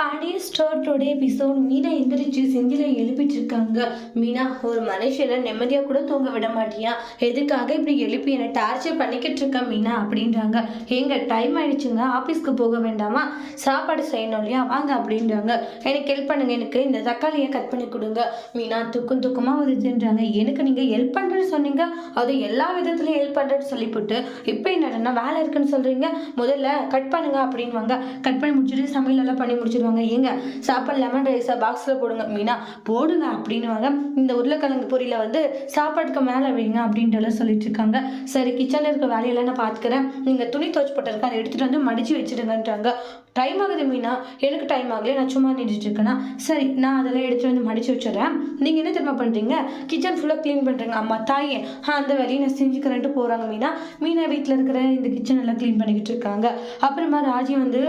பழைய ஸ்டார்ட்டோட எபிசோட் மீனா எந்திரிச்சு செந்தில எழுப்பிட்டு இருக்காங்க மீனா ஒரு மனுஷனை நிம்மதியாக கூட தூங்க விட மாட்டியா? எதுக்காக இப்படி எழுப்பி என்னை டார்ச்சர் பண்ணிக்கிட்டு இருக்க மீனா அப்படின்றாங்க. எங்க டைம் ஆயிடுச்சுங்க ஆஃபீஸ்க்கு போக வேண்டாமா? சாப்பாடு செய்யணும் இல்லையா? வாங்க அப்படின்றாங்க. எனக்கு ஹெல்ப் பண்ணுங்க எனக்கு இந்த தக்காளியை கட் பண்ணி கொடுங்க. மீனா துக்கும் துக்கமாக வருதுன்றாங்க. எனக்கு நீங்கள் ஹெல்ப் பண்ணுறேன்னு சொன்னீங்க. அது எல்லா விதத்துலையும் ஹெல்ப் பண்ணுறேன்னு சொல்லிவிட்டு இப்போ என்னடனா வேலை இருக்குன்னு சொல்கிறீங்க முதல்ல கட் பண்ணுங்க அப்படின்வாங்க கட் பண்ணி முடிச்சுட்டு சமையல் எல்லாம் பண்ணி முடிச்சிருவாங்க. ஏங்க சாப்பாடு லெமன் ரைஸை பாக்ஸில் போடுங்க. மீனா போடுங்க அப்படின்னுவாங்க. இந்த உருளைக்கிழங்கு பொரியல வந்து சாப்பாட்டுக்கு மேலே வைங்க அப்படின்றலாம் சொல்லிட்டு இருக்காங்க சரி கிச்சனில் இருக்க வேலையெல்லாம் நான் பார்த்துக்கிறேன் நீங்கள் துணி துவச்சு போட்டிருக்க அதை எடுத்துகிட்டு வந்து மடித்து வச்சிடுங்கன்றாங்க. டைம் ஆகுது மீனா. எனக்கு டைம் ஆகலையே. நான் சும்மா நின்றுட்டு இருக்கேன்னா சரி நான் அதெல்லாம் எடுத்துகிட்டு வந்து மடித்து வச்சிடறேன். நீங்கள் என்ன தெரியுமா பண்ணுறீங்க கிச்சன் ஃபுல்லாக க்ளீன் பண்ணுறீங்க அம்மா தாயே ஆ அந்த வேலையை நான் செஞ்சுக்கிறேன்ட்டு போகிறாங்க மீனா. மீனா வீட்டில் இருக்கிற இந்த கிச்சன் எல்லாம் க்ளீன் பண்ணிக்கிட்டு இருக்காங்க. அப்புறமா ராஜி வந்து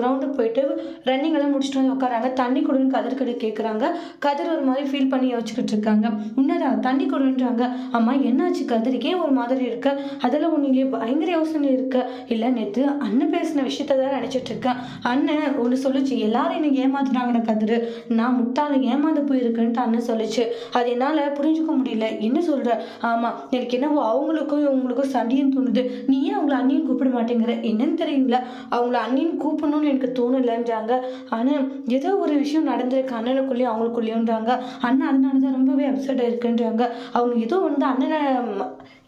கிரவுண்டுக்கு போயிட்டு ரன்னிங் எல்லாம் முடிச்சுட்டு வந்து உட்காராங்க. தண்ணி கொடுன்னு கதர் கடை கேட்குறாங்க கதர் ஒரு மாதிரி ஃபீல் பண்ணி யோசிச்சுக்கிட்டு இருக்காங்க. உன்னதா தண்ணி கொடுன்றாங்க. அம்மா என்னாச்சு கதிரிக்கே ஒரு மாதிரி இருக்கு? அதில் ஒன்றுலேயே பயங்கர யோசனை இருக்கு. இல்லை நேற்று அண்ணன் பேசின விஷயத்த தான் நினச்சிட்டு இருக்கேன். அண்ணன் ஒன்று சொல்லுச்சு எல்லாரும் என்னை ஏமாத்துறாங்கன்னு கதிரு. நான் முட்டாள ஏமாந்து போயிருக்கேன்ட்டு அண்ணன் சொல்லுச்சு. அது என்னால் புரிஞ்சுக்க முடியல. என்ன சொல்கிற ஆமாம் எனக்கு என்னவோ அவங்களுக்கும் இவங்களுக்கும் சண்டையும் தோணுது. நீ ஏன் அவங்கள அண்ணியும் கூப்பிட மாட்டேங்கிற? என்னன்னு தெரியுங்களா அவங்கள அண்ணியும் கூப்பிடணும்னு எனக்கு தோணலைன்றாங்க. ஆனால் ஏதோ ஒரு விஷயம் நடந்திருக்கு. அண்ணனுக்குள்ளேயும் அவங்களுக்குள்ளேயோன்றாங்க அண்ணன் அதனால தான் ரொம்பவே அப்செட்டாக இருக்குன்றாங்க அவங்க ஏதோ வந்து அண்ணனை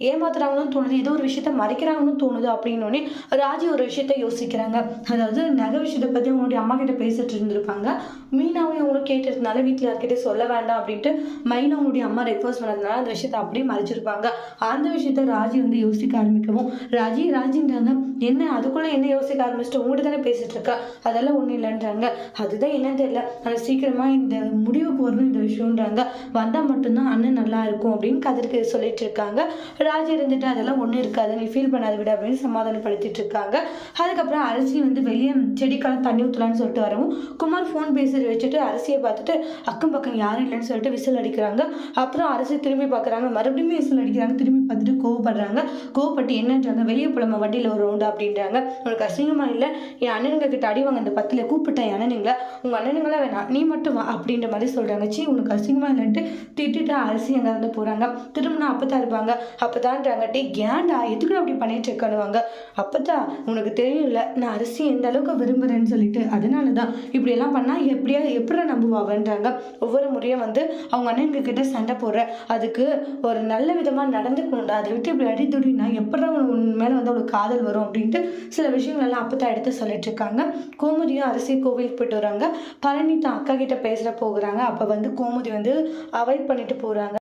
ஏமாத்துறாங்கன்னு தோணுது. ஏதோ ஒரு விஷயத்த மறைக்கிறாங்கன்னு தோணுது. அப்படின்னோடனே ராஜி ஒரு விஷயத்த யோசிக்கிறாங்க. அதாவது நகை விஷயத்தை பற்றி அவங்களுடைய அம்மா கிட்ட பேசிட்டு இருந்திருப்பாங்க. மீனாவும் இவங்களும் கேட்டதுனால வீட்டில் யார்கிட்ட சொல்ல வேண்டாம் அப்படின்ட்டு மைனா அவங்களுடைய அம்மா ரெக்வஸ்ட் பண்ணதுனால அந்த விஷயத்த அப்படியே மறைச்சிருப்பாங்க. அந்த விஷயத்த ராஜி வந்து யோசிக்க ஆரம்பிக்கவும் ராஜி ராஜின்றாங்க. என்ன? அதுக்குள்ளே என்ன யோசிக்க ஆரம்பிச்சுட்டு உங்கள்கிட்ட தானே பேசிட்டு இருக்கா? அதெல்லாம் ஒன்றும் இல்லைன்றாங்க. அதுதான் என்னன்னு தெரியல. ஆனால் சீக்கிரமாக இந்த முடிவுக்கு வரணும் இந்த விஷயம்ன்றாங்க. வந்தால் மட்டும்தான் அண்ணன் நல்லா இருக்கும் அப்படின்னு கதிர்க்கு சொல்லிட்டு இருக்காங்க. ராஜி இருந்துட்டு அதெல்லாம் ஒன்றும் இருக்காது. நீ ஃபீல் பண்ணாத விட அப்படின்னு சமாதானப்படுத்திட்டு இருக்காங்க. அதுக்கப்புறம் அரிசி வந்து வெளியே செடிக்கெல்லாம் தண்ணி ஊற்றலான்னு சொல்லிட்டு வரவும் குமார் ஃபோன் பேசி வச்சுட்டு அரிசியை பார்த்துட்டு அக்கம் பக்கம் யாரும் இல்லைன்னு சொல்லிட்டு விசில் அடிக்கிறாங்க. அப்புறம் அரிசி திரும்பி பார்க்குறாங்க. மறுபடியும் விசில் அடிக்கிறாங்க. திரும்பி பார்த்துட்டு கோவப்படுறாங்க. கோவப்பட்டு என்னன்றாங்க வெளியே போலாமா? வண்டியில் ஒரு ரவுண்டு அப்படின்றாங்க. உனக்கு அசிங்கமாக இல்லை? என் அண்ணனுங்க கிட்ட அடி வாங்க அந்த பத்தில் கூப்பிட்டேன் என் அண்ணனுங்களை. உங்கள் அண்ணனுங்களா வேணாம். நீ மட்டும் வா. அப்படின்ற மாதிரி சொல்கிறாங்க சி உனக்கு அசிங்கமாக இல்லைன்ட்டு திட்டிட்டு அரிசி அங்கே வந்து போகிறாங்க திரும்பினா அப்போ தான் இருப்பாங்க அப்போ தான்றாங்க டே ஏன்டா? எதுக்கு அப்படி பண்ணிட்டு இருக்கணுவாங்க அப்போ தான் உனக்கு தெரியும்ல. நான் அரிசி எந்த அளவுக்கு விரும்புகிறேன்னு சொல்லிட்டு அதனால தான் இப்படியெல்லாம் பண்ணால் எப்படியா எப்படி நம்புவாங்கன்றாங்க ஒவ்வொரு முறையும் வந்து அவங்க அண்ணனுங்க கிட்ட சண்டை போடுற அதுக்கு ஒரு நல்ல விதமாக நடந்துக்கணும்டா அதை விட்டு இப்படி அடித்துடினா எப்படி உன் மேலே வந்து அவளுக்கு காதல் வரும் அப்படின்ட்டு சில விஷயங்கள் எல்லாம் அப்போ தான் எடுத்து சொல்லிட்டு இருக்காங்க. கோமுதியும் அரிசி கோவிலுக்கு போயிட்டு வராங்க. பழனி தான் அக்கா கிட்ட பேசுகிற போகிறாங்க. அப்போ வந்து கோமுதி வந்து அவாய்ட் பண்ணிட்டு போகிறாங்க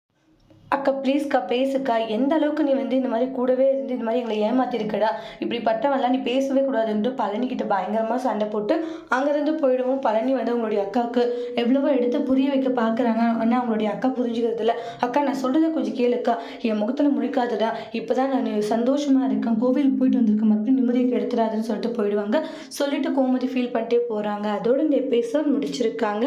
அக்கா ப்ளீஸ்க்கா பேசுக்கா. எந்த அளவுக்கு நீ வந்து இந்த மாதிரி கூடவே இருந்து இந்த மாதிரி எங்களை ஏமாத்திருக்கடா? இப்படிப்பட்டவன்லாம் நீ பேசவே கூடாதுன்ட்டு பழனிக்கிட்ட பயங்கரமாக சண்டை போட்டு அங்கேருந்து போயிடுவோம். பழனி வந்து அவங்களுடைய அக்காவுக்கு எவ்வளவோ எடுத்து புரிய வைக்க பார்க்குறாங்க. ஆனால் அவங்களுடைய அக்கா புரிஞ்சுக்கிறது இல்லை அக்கா நான் சொல்கிறத கொஞ்சம் கேளுக்கா என் முகத்தில் முழிக்காதடா. இப்போ தான் நான் சந்தோஷமாக இருக்கேன். கோவிலுக்கு போயிட்டு வந்திருக்கேன். மறுபடியும் நிம்மதியை கெடுத்துடாதுன்னு சொல்லிட்டு போயிடுவாங்க. சொல்லிட்டு கோமதி ஃபீல் பண்ணிட்டே போகிறாங்க அதோட இந்த எபிசோட் முடிச்சிருக்காங்க.